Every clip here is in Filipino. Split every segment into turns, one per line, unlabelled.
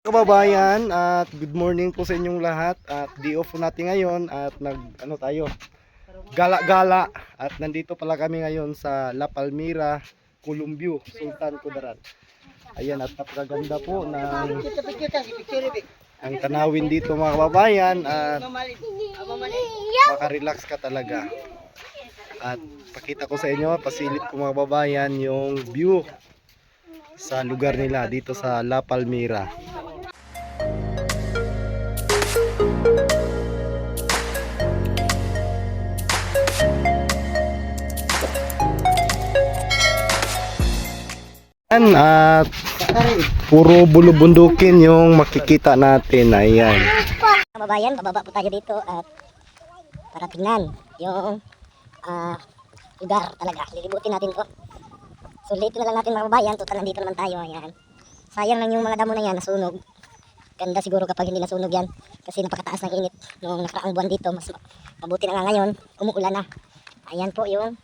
kababayan at good morning po sa inyong lahat at di off natin ngayon at nag ano tayo gala-gala at nandito pala kami ngayon sa La Palmira, Columbio, Sultan Kudarat. Ayan at napakaganda po ng ang tanawin dito mga kababayan at makarelax ka talaga. At pakita ko sa inyo, pasilip ko mga kababayan yung view sa lugar nila dito sa La Palmira. Ayan, at puro bulubundukin yung makikita natin. Ayan.
Kababayan, bababa po tayo dito at para tingnan yung ah, lugar talaga. Lilibutin natin to. Sulitin na lang natin mga kababayan, total nandito naman tayo. Ayan. Sayang lang yung mga damo na yan, nasunog. Ganda siguro kapag hindi nasunog yan kasi napakataas ng init nung nakaraang buwan dito. Mas mabuti na nga ngayon, umuulan na. Ayan po yung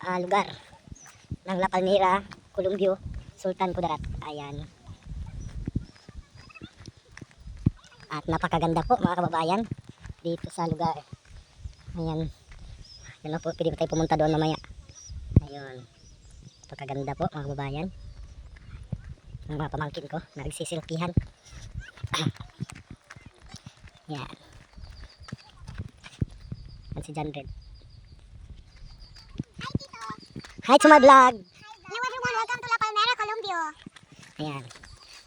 ah, lugar ng La Palmira, Columbio, Sultan Kudarat. Ayan. At napakaganda po mga kababayan dito sa lugar. Ayan. Yan lang po, pwede tayo pumunta doon mamaya. Ayun. Napakaganda po mga kababayan. Ang mga pamangkin ko, nagsisilpihan. Yan. Yan si John Red. Hi to my vlog!
Hello everyone, welcome to La Palmera, Colombia.
Ayan.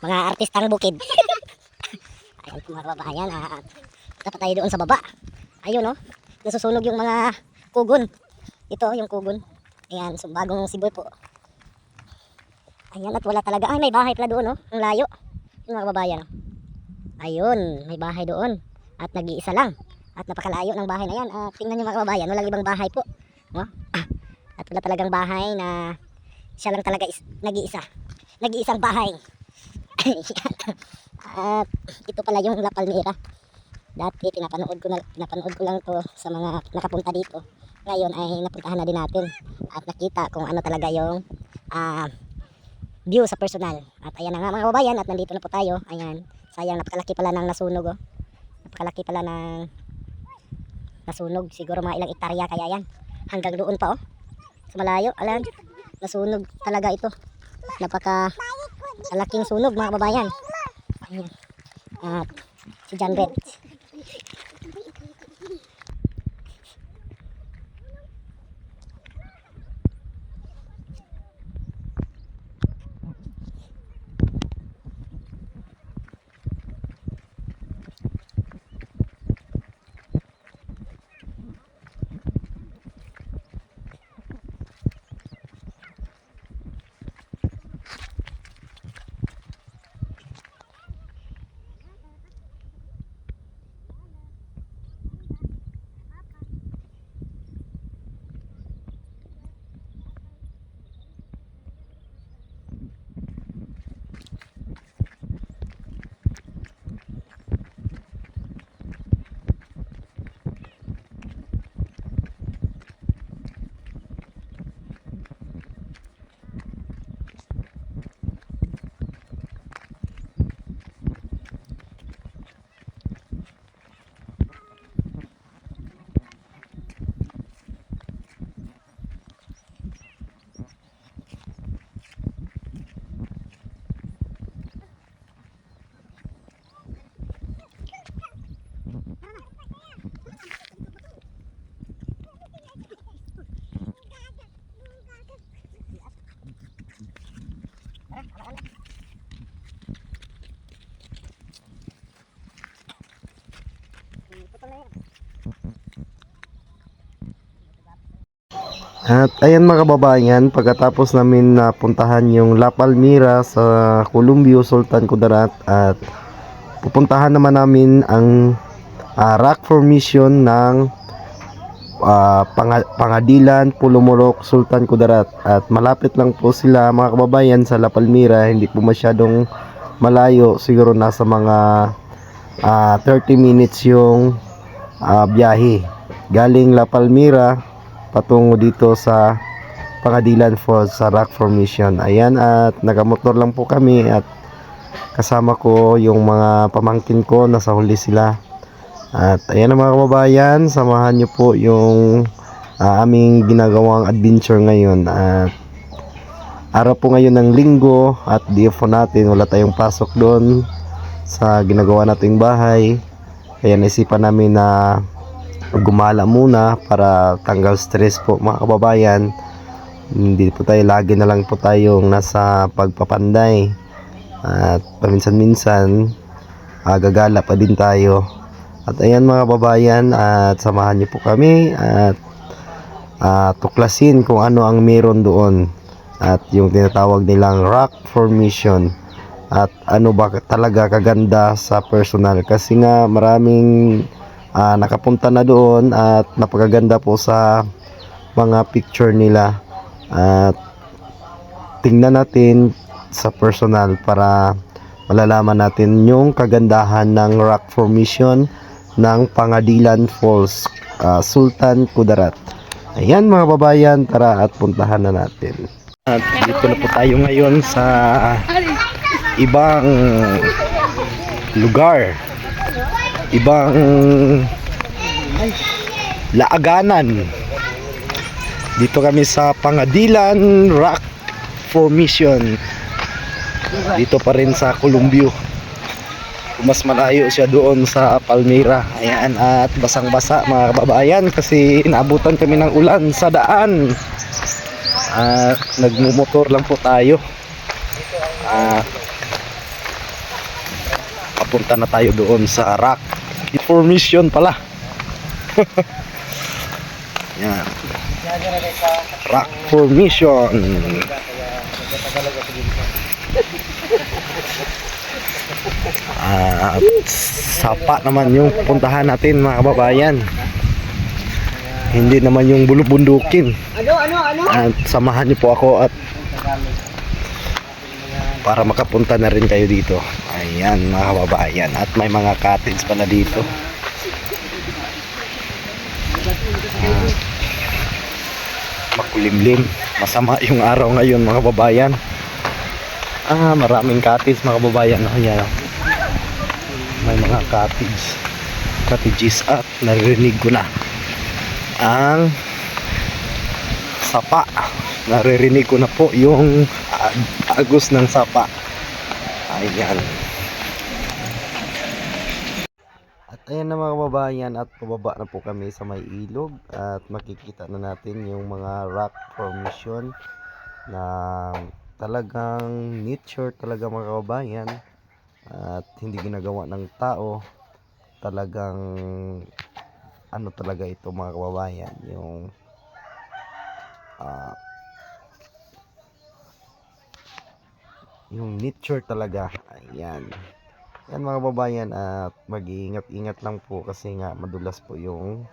Mga artistang bukid. Ayan mga kababayan. Ah, dapat tayo doon sa baba. Ayun oh. Nasusunog yung mga kugon. Ito yung kugon. Ayan. So bagong siboy po. Ayan at wala talaga. Ay may bahay pala doon oh. Ang layo. Yung mga kababayan. oh. Ayun. May bahay doon. At nag-iisa lang. At napakalayo ng bahay na yan. At tingnan nyo mga kababayan. Walang ibang bahay po. Oh. At wala talagang bahay na siya lang talaga is, nag-iisa. Nag-iisang bahay. At ito pala yung La Palmira. Dati pinapanood ko na pinapanood ko lang to sa mga nakapunta dito. Ngayon ay napuntahan na din natin at nakita kung ano talaga yung ah, view sa personal. At ayan na nga mga kababayan at nandito na po tayo. Ayan. Sayang napakalaki pala ng nasunog oh. Napakalaki pala ng nasunog. Siguro mga ilang ektarya kaya yan. Hanggang doon pa oh. Sa malayo. Alam. Nasunog talaga ito. Napaka malaking sunog mga kababayan. Ayan. At si John Red.
At ayan mga kababayan, pagkatapos namin napuntahan yung La Palmira sa Columbio, Sultan Kudarat at pupuntahan naman namin ang ah, rock formation ng ah, Panga- Pangadilan, Pulumurok, Sultan Kudarat. At malapit lang po sila mga kababayan sa La Palmira, hindi po masyadong malayo, siguro nasa mga ah, 30 minutes yung ah, biyahe. Galing La Palmira patungo dito sa Pangadilan Falls sa Rock Formation. Ayan at nagamotor lang po kami at kasama ko yung mga pamangkin ko, nasa huli sila. At ayan mga kababayan, samahan nyo po yung ah, aming ginagawang adventure ngayon. At araw po ngayon ng linggo at DFO natin, wala tayong pasok doon sa ginagawa nating bahay. Kaya naisipan namin na gumala muna para tanggal stress po mga kababayan. Hindi po tayo lagi na lang po tayong nasa pagpapanday. At paminsan-minsan ah, gagala pa din tayo. At ayan mga kababayan at samahan niyo po kami at ah, tuklasin kung ano ang meron doon. At yung tinatawag nilang rock formation at ano ba talaga kaganda sa personal kasi nga maraming ah, nakapunta na doon at napakaganda po sa mga picture nila. At tingnan natin sa personal para malalaman natin yung kagandahan ng rock formation ng Pangadilan Falls ah, Sultan Kudarat. Ayan mga babayan tara at puntahan na natin. At dito na po tayo ngayon sa ibang lugar ibang laaganan. Dito kami sa Pangadilan Rock Formation. Dito pa rin sa Columbio mas malayo siya doon sa Palmyra. Ayan at basang basa mga kababayan kasi inaabutan kami ng ulan sa daan. At nagmumotor lang po tayo. At papunta na tayo doon sa rock formation pala. Yan. Rock formation. At sapa naman yung puntahan natin mga kababayan. Hindi naman yung bulubundukin. At samahan niyo po ako at para makapunta na rin kayo dito ayan mga kababayan. At may mga cottage pala dito. Ah, makulimlim. Masama yung araw ngayon mga kababayan. Ah maraming cottage mga kababayan. Ayan oh. may mga cottage cottages at naririnig ko na ang sapa. Naririnig ko na po yung ag- agos ng sapa. Ayan at ayan na mga kababayan at pababa na po kami sa may ilog at makikita na natin yung mga rock formation na talagang nature talaga mga kababayan at hindi ginagawa ng tao. Talagang ano talaga ito mga kababayan yung ah, yung nature talaga. Ayan yan mga kababayan at mag-iingat-ingat lang po kasi nga madulas po yung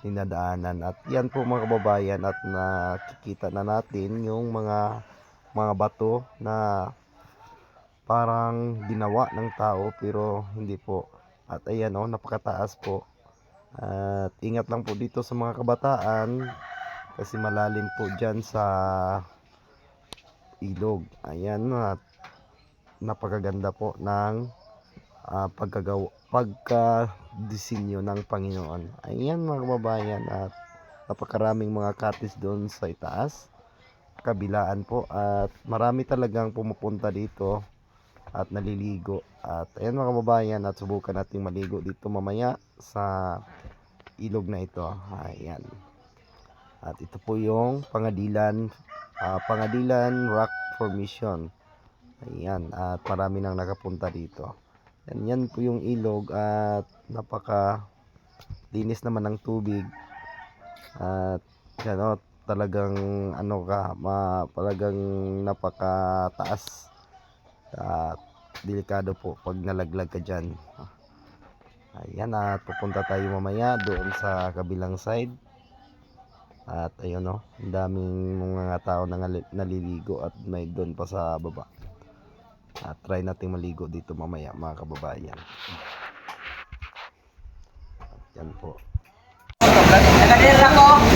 dinadaanan. At yan po mga kababayan at nakikita na natin yung mga mga bato na parang ginawa ng tao pero hindi po. At ayan oh napakataas po. At ingat lang po dito sa mga kabataan kasi malalim po dyan sa ilog. Ayan at napakaganda po ng ah, pagkagawa pagka-disenyo ng Panginoon. Ayan mga kababayan at napakaraming mga cottage doon sa itaas kabilaan po at marami talagang pumupunta dito at naliligo. At ayan mga kababayan at subukan nating maligo dito mamaya sa ilog na ito. Ayan. At ito po yung pangadilan ah, pangadilan rock formation. Ayan at marami nang nakapunta dito yan, yan po yung ilog at napaka linis naman ng tubig. At yan o talagang ano ka ma, talagang napakataas. At delikado po pag nalaglag ka dyan. Ayan at pupunta tayo mamaya doon sa kabilang side. At ayun o ang daming mga tao na naliligo at may doon pa sa baba at try nating maligo dito mamaya mga kababayan at yan po
Nagadiyan ako.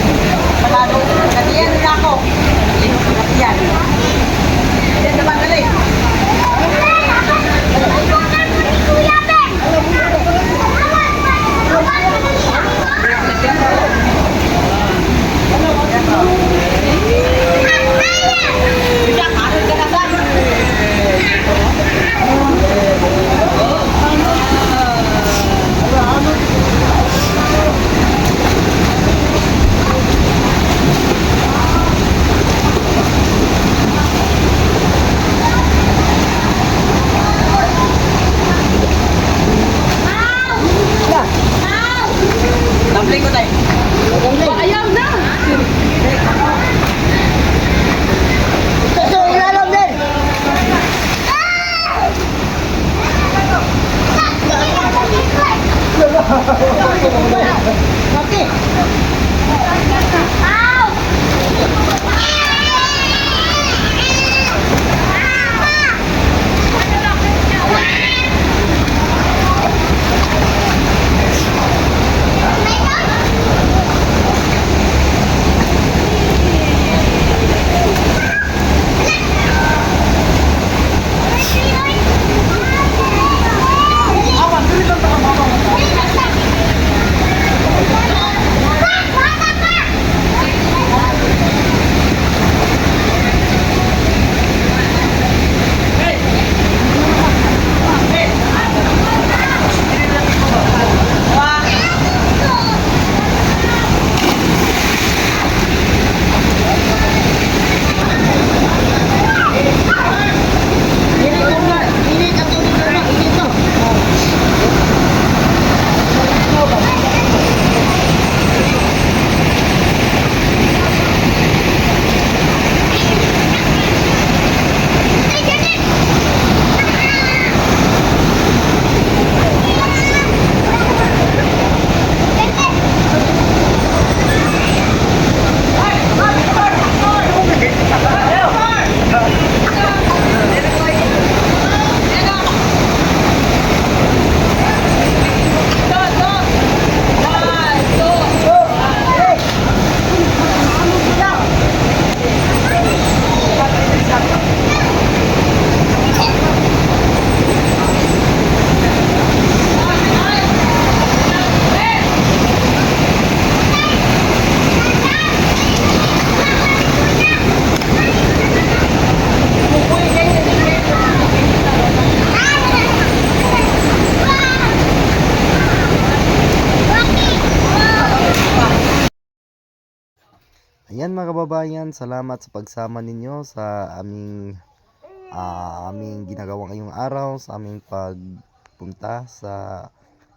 Mau.
Ayan mga kababayan, salamat sa pagsama ninyo sa aming ah, aming ginagawa ngayong araw, sa aming pagpunta sa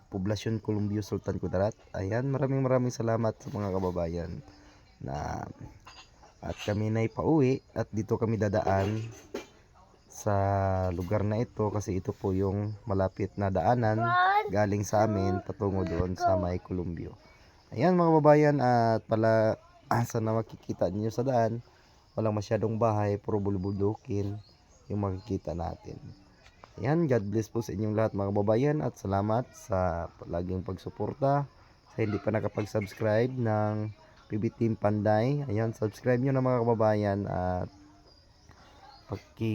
Poblasyon Columbio Sultan Kudarat. Ayan, maraming maraming salamat sa mga kababayan na at kami na pauwi at dito kami dadaan sa lugar na ito kasi ito po yung malapit na daanan galing sa amin patungo doon sa may Columbio. Ayan mga kababayan at pala asa na makikita niyo sa daan walang masyadong bahay puro bulbudukin yung makikita natin. Ayan, God bless po sa inyong lahat mga kababayan at salamat sa palaging pagsuporta sa hindi pa nakapag-subscribe ng PB Team Panday. Ayan, subscribe nyo na mga kababayan at paki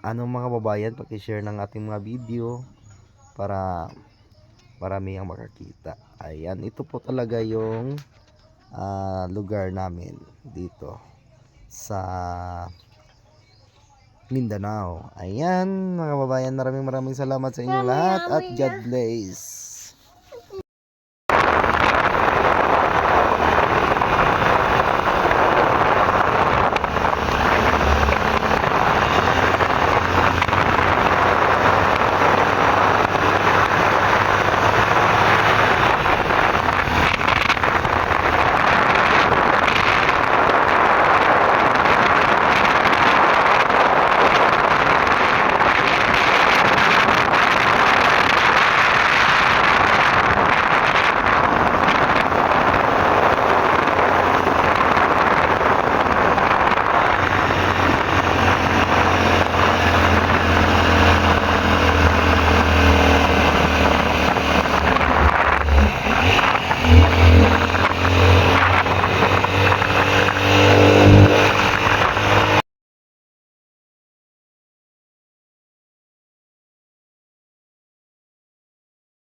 ano mga kababayan, paki-share ng ating mga video para marami ang makakita. Ayan, ito po talaga yung ah, lugar namin dito sa Mindanao. Ayan, mga kababayan, maraming maraming salamat sa inyong lahat at God bless.